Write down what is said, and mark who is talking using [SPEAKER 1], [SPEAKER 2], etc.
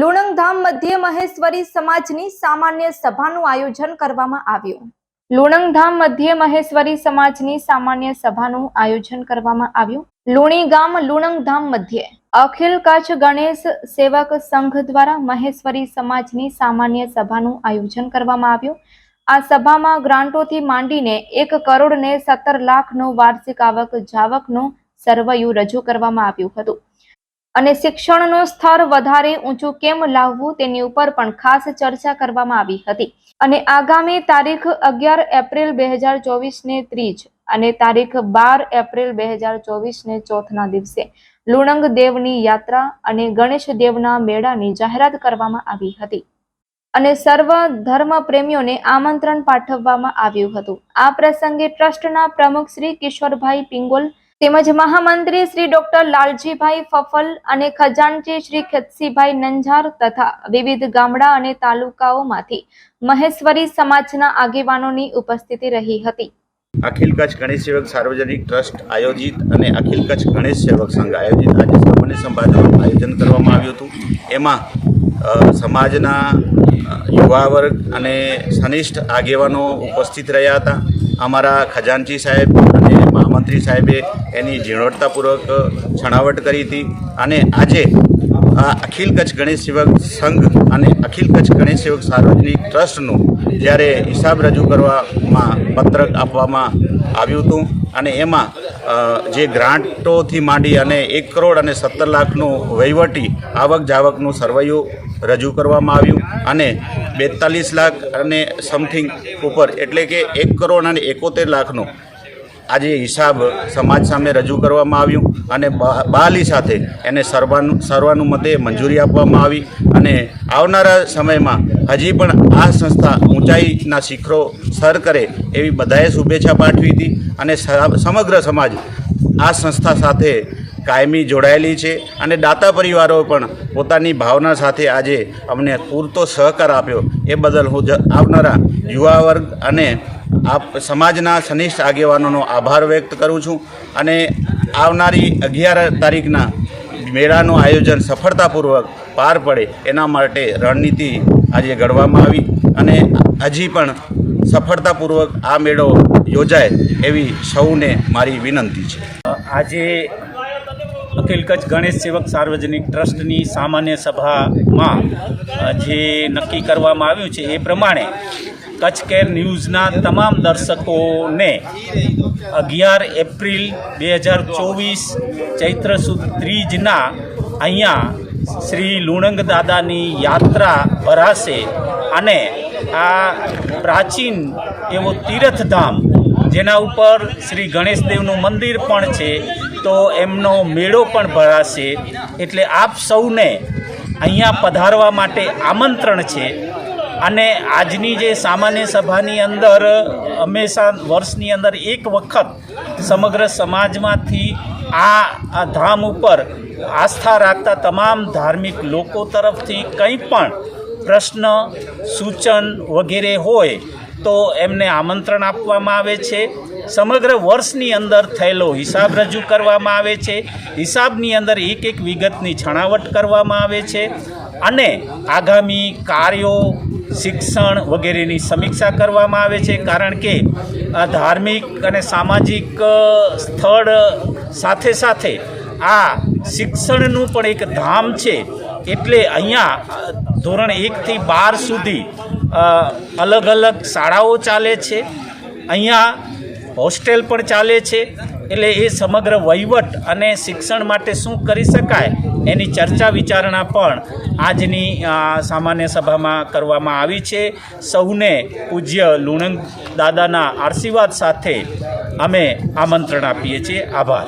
[SPEAKER 1] લુણંગધામ મધ્ય મહેશ્વરી સમાજની સામાન્ય સભાનું આયોજન કરવામાં આવ્યું. લુણંગધામ મધ્ય મહેશ્વરી સમાજની સામાન્ય સભાનું આયોજન કરવામાં આવ્યું. લુણી ગામ લુણંગધામ મધ્યે અખિલ કચ્છ ગણેશ સેવક સંઘ દ્વારા મહેશ્વરી સમાજની સામાન્ય સભાનું આયોજન કરવામાં આવ્યું. આ સભામાં ગ્રાન્ટોથી માંડીને એક કરોડ ને સત્તર લાખનો વાર્ષિક આવક જાવકનું સર્વૈયું રજૂ કરવામાં આવ્યું હતું. અને શિક્ષણનું સ્તર વધારે ઊંચું કેમ લાવવું તેની ઉપર પણ ખાસ ચર્ચા કરવામાં આવી હતી. અને આગામી તારીખ અગિયાર એપ્રિલ બે હજાર ચોવીસને ત્રીજ અને તારીખ બાર એપ્રિલ બે હજાર ચોવીસને ચોથના દિવસે લુણંગ દેવની યાત્રા અને ગણેશ દેવના મેળાની જાહેરાત કરવામાં આવી હતી. અને સર્વ ધર્મ પ્રેમીઓને આમંત્રણ પાઠવવામાં આવ્યું હતું. આ પ્રસંગે ટ્રસ્ટના પ્રમુખ શ્રી કિશોરભાઈ પિંગોલ તેમજ મહામંત્રી શ્રી ડોક્ટર લાલજીભાઈ ફફલ અને ખજાનચી શ્રી ખેતસીભાઈ નંજાર તથા વિવિધ ગામડા અને તાલુકાઓમાંથી મહેશ્વરી સમાજના આગેવાનોની ઉપસ્થિતિ રહી હતી.
[SPEAKER 2] અખિલ કચ્છ ગણેશ સેવક સાર્વજનિક ટ્રસ્ટ આયોજિત અને અખિલ કચ્છ ગણેશ સેવક સંઘ આયોજિત આજે સામાન્ય સંવાદનું આયોજન કરવામાં આવ્યું હતું. એમાં સમાજના યુવા વર્ગ અને સનિષ્ઠ આગેવાનો ઉપસ્થિત રહ્યા હતા. અમારા ખજાનચી સાહેબ અને મહામંત્રી સાહેબે એની ઝીણવટતાપૂર્વક છણાવટ કરી હતી અને આજે આ અખિલ કચ્છ ગણેશ સેવક સંઘ અને અખિલ કચ્છ ગણેશ સેવક સાર્વજનિક ટ્રસ્ટનું જ્યારે હિસાબ રજૂ કરવામાં પત્રક આપવામાં આવ્યું હતું અને એમાં જે ગ્રાન્ટોથી માંડી અને એક કરોડ અને સત્તર લાખનું વહીવટી આવક જાવકનું સરવૈયું રજૂ કરવામાં આવ્યું અને બેતાલીસ લાખ અને સમથિંગ ઉપર એટલે કે એક કરોડ અને એકોતેર લાખનો આજે હિસાબ સમાજ સામે રજૂ કરવામાં આવ્યું અને બા- બહાલી સાથે એને સર્વાનું, સર્વાનુમતે મંજૂરી આપવામાં આવી અને આવનારા સમયમાં હજી પણ આ સંસ્થા ઊંચાઈના શિખરો સર કરે એવી બધાએ શુભેચ્છા પાઠવી હતી અને સમગ્ર સમાજ આ સંસ્થા સાથે કાયમી જોડાયેલી છે અને દાતા પરિવારો પણ પોતાની ભાવના સાથે આજે અમને પૂરતો સહકાર આપ્યો. એ બદલ હું આવનારા યુવા વર્ગ અને આપ સમાજના સનિષ્ઠ આગેવાનોનો આભાર વ્યક્ત કરું છું અને આવનારી અગિયાર તારીખના મેળાનું આયોજન સફળતાપૂર્વક પાર પડે એના માટે રણનીતિ આજે ઘડવામાં આવી અને હજી પણ સફળતાપૂર્વક આ મેળો યોજાય એવી સૌને મારી વિનંતી છે.
[SPEAKER 3] આજે અખિલ કચ્છ ગણેશ સેવક સાર્વજનિક ટ્રસ્ટની સામાન્ય સભામાં જે નક્કી કરવામાં આવ્યું છે એ પ્રમાણે કચ્છ કેર ન્યૂઝના તમામ દર્શકોને અગિયાર એપ્રિલ બે હજાર ચોવીસ ચૈત્ર સુદ ત્રીજના અહીંયા શ્રી લુણંગ દાદાની યાત્રા ભરાશે અને આ પ્રાચીન એવો તીર્થધામ જેના ઉપર શ્રી ગણેશદેવનું મંદિર પણ છે, તો એમનો મેળો પણ ભરાશે. એટલે આપ સૌને અહીંયા પધારવા માટે આમંત્રણ છે. અને આજની જે સામાન્ય સભાની અંદર, હંમેશા વર્ષની અંદર એક વખત સમગ્ર સમાજમાંથી આ ધામ ઉપર આસ્થા રાખતા તમામ ધાર્મિક લોકો તરફથી કંઈ પણ પ્રશ્ન, સૂચન વગેરે હોય તો એમને આમંત્રણ આપવામાં આવે છે. સમગ્ર વર્ષની અંદર થયેલો હિસાબ રજૂ કરવામાં આવે છે. હિસાબની અંદર એક એક વિગતની છણાવટ કરવામાં આવે છે. અને આગામી કાર્યો શિક્ષણ વગેરેની સમીક્ષા કરવામાં આવે છે, કારણ કે આ ધાર્મિક અને સામાજિક સ્થળ સાથે સાથે આ શિક્ષણનું પણ એક ધામ છે. એટલે અહીંયા ધોરણ એકથી બાર સુધી અલગ અલગ શાળાઓ ચાલે છે. અહીંયા હોસ્ટેલ પણ ચાલે છે. એટલે એ સમગ્ર વહીવટ અને શિક્ષણ માટે શું કરી શકાય? એની ચર્ચા વિચારણા પણ આજની સામાન્ય સભામાં કરવામાં આવી છે. સૌને પૂજ્ય લુણંગ દાદાના આશીર્વાદ સાથે અમે આમંત્રણ આપીએ છીએ. આભાર.